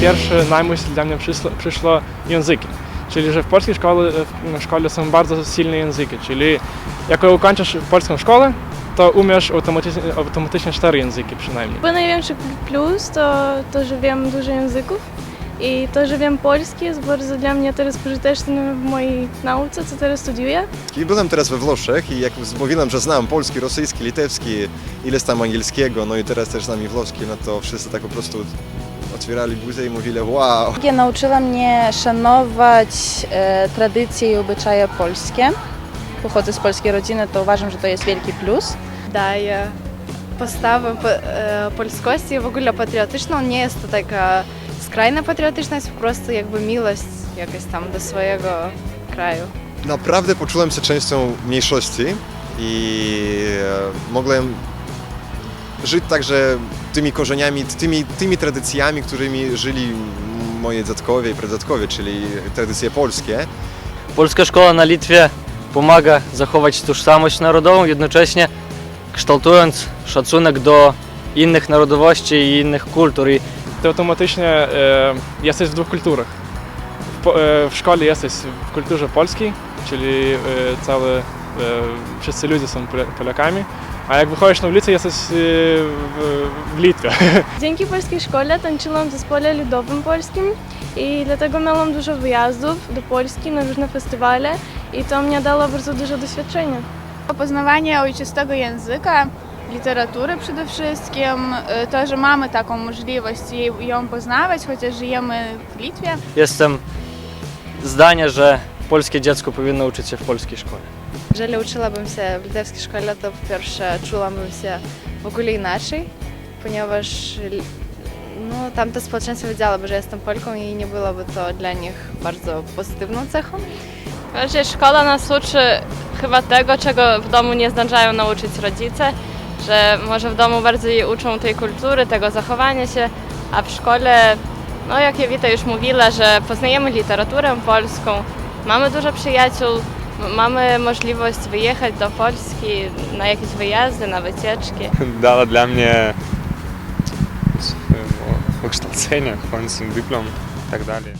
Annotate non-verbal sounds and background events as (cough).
pierwsze na myśl dla mnie przyszło, przyszło języki. Czyli, że w polskiej szkole, w szkole są bardzo silne języki. Czyli jak ukończysz polską szkołę, to umiesz automatycznie, automatycznie cztery języki przynajmniej. Chyba największy plus to to, że wiem dużo języków i to, że wiem polski jest bardzo dla mnie teraz pożyteczne w mojej nauce, co teraz studiuję. I byłem teraz we Włoszech i jak mówiłem, że znam polski, rosyjski, litewski, ileś tam angielskiego, no i teraz też znam i włoski, no to wszyscy tak po prostu otwierali buzę i mówili wow. Technologia nauczyła mnie szanować e, tradycje i obyczaje polskie. Pochodzę z polskiej rodziny, to uważam, że to jest wielki plus. daje postawę po- e, polskości i w ogóle patriotyczną. Nie jest to taka skrajna patriotyczność, po prostu jakby miłość jakaś tam do swojego kraju. Naprawdę poczułem się częścią mniejszości i e, mogłem żyć także tymi korzeniami, tymi, tymi tradycjami, którymi żyli moi dziadkowie i pradziadkowie, czyli tradycje polskie. Polska szkoła na Litwie pomaga zachować tożsamość narodową, jednocześnie kształtując szacunek do innych narodowości i innych kultur. I ty automatycznie e, jesteś w dwóch kulturach. W, e, w szkole jesteś w kulturze polskiej, czyli e, cały wszyscy ludzie są Polakami, a jak wychodzisz na ulicę, jesteś e, w, w Litwie. (laughs) Dzięki polskiej szkole tańczyłam w zespole ludowym polskim i dlatego miałam dużo wyjazdów do Polski na różne festiwale i to mnie dało bardzo dużo doświadczenia. Poznawanie ojczystego języka, literatury przede wszystkim, y, to, że mamy taką możliwość ją poznawać, chociaż żyjemy w Litwie. jestem zdania, że polskie dziecko powinno uczyć się w polskiej szkole. Jeżeli uczyłabym się w litewskiej szkole, to po pierwsze czułabym się w ogóle inaczej, ponieważ no, tamte społeczeństwo wiedziałoby, że jestem Polką i nie byłoby to dla nich bardzo pozytywną cechą. Znaczy, szkoła nas uczy chyba tego, czego w domu nie zdążają nauczyć rodzice, że może w domu bardziej uczą tej kultury, tego zachowania się, a w szkole, no jak Jowita już mówiła, że poznajemy literaturę polską, mamy dużo przyjaciół, mamy możliwość wyjechać do Polski na jakieś wyjazdy, na wycieczki. dała dla mnie swojego wykształcenia, w końcu dyplom i tak dalej.